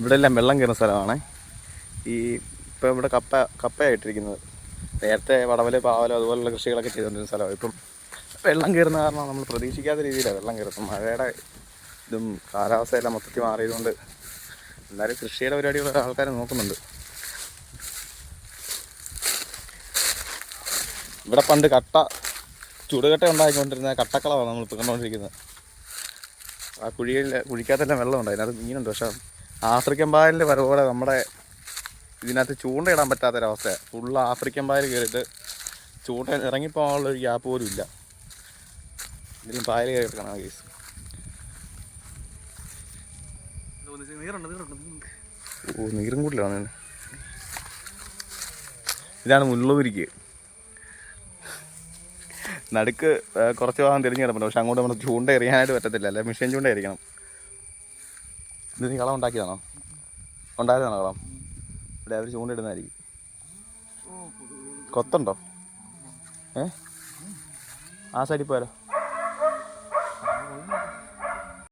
ഇവിടെ എല്ലാം വെള്ളം കയറുന്ന സ്ഥലമാണ്. ഈ ഇപ്പോൾ ഇവിടെ കപ്പ കപ്പയായിട്ടിരിക്കുന്നത്. നേരത്തെ വടവൽ പാവൽ അതുപോലുള്ള കൃഷികളൊക്കെ ചെയ്തുകൊണ്ടിരുന്ന സ്ഥലമാണ്. ഇപ്പം വെള്ളം കയറുന്ന കാരണം നമ്മൾ പ്രതീക്ഷിക്കാത്ത രീതിയിലാണ് വെള്ളം കയറുന്നത്. മഴയുടെ ഇതും കാലാവസ്ഥയെല്ലാം മൊത്തത്തിൽ മാറിയതുകൊണ്ട് എല്ലാവരും കൃഷിയുടെ പരിപാടികൾ ആൾക്കാർ നോക്കുന്നുണ്ട്. ഇവിടെ പണ്ട് കട്ട ചുടുകട്ട ഉണ്ടാക്കിക്കൊണ്ടിരുന്ന കട്ടക്കളമാണ് നമ്മളിപ്പോൾ കണ്ടുകൊണ്ടിരിക്കുന്നത്. ആ കുഴിയിൽ കുഴിക്കകത്തെല്ലാം വെള്ളമുണ്ട്. അതിനകത്ത് മീനുണ്ട്. പക്ഷെ ആഫ്രിക്കൻ പായലിന്റെ വരവോടെ നമ്മുടെ ഇതിനകത്ത് ചൂണ്ടയിടാൻ പറ്റാത്തൊരവസ്ഥയാണ് ഫുൾ ആഫ്രിക്കൻ പായൽ കയറിയിട്ട് ചൂണ്ട ഇറങ്ങിപ്പോകാനുള്ള ഒരു ഗ്യാപ്പ് പോലും ഇല്ല. ഇതിലും പായൽ കയറി കിടക്കണം കേസ് ഓ നീരും കൂട്ടിലാണ് ഇതാണ് മുള്ളൂരിക്ക്. നടുക്ക് കുറച്ച് ഭാഗം തിരിഞ്ഞു കിടപ്പുണ്ട്. പക്ഷെ അങ്ങോട്ട് നമ്മൾ ചൂണ്ട എറിയാനായിട്ട് പറ്റത്തില്ല. അല്ലെ? മിഷൻ ചൂണ്ട എറിയണം. ഇത് നീ കളം ഉണ്ടാക്കിയതാണോ? ഉണ്ടായതാണോ കളം? ഇവിടെ അവർ ചൂണ്ടിടുന്നതായിരിക്കും. കൊത്തുണ്ടോ? ഏ? ആ സൈഡിൽ പോയാലോ.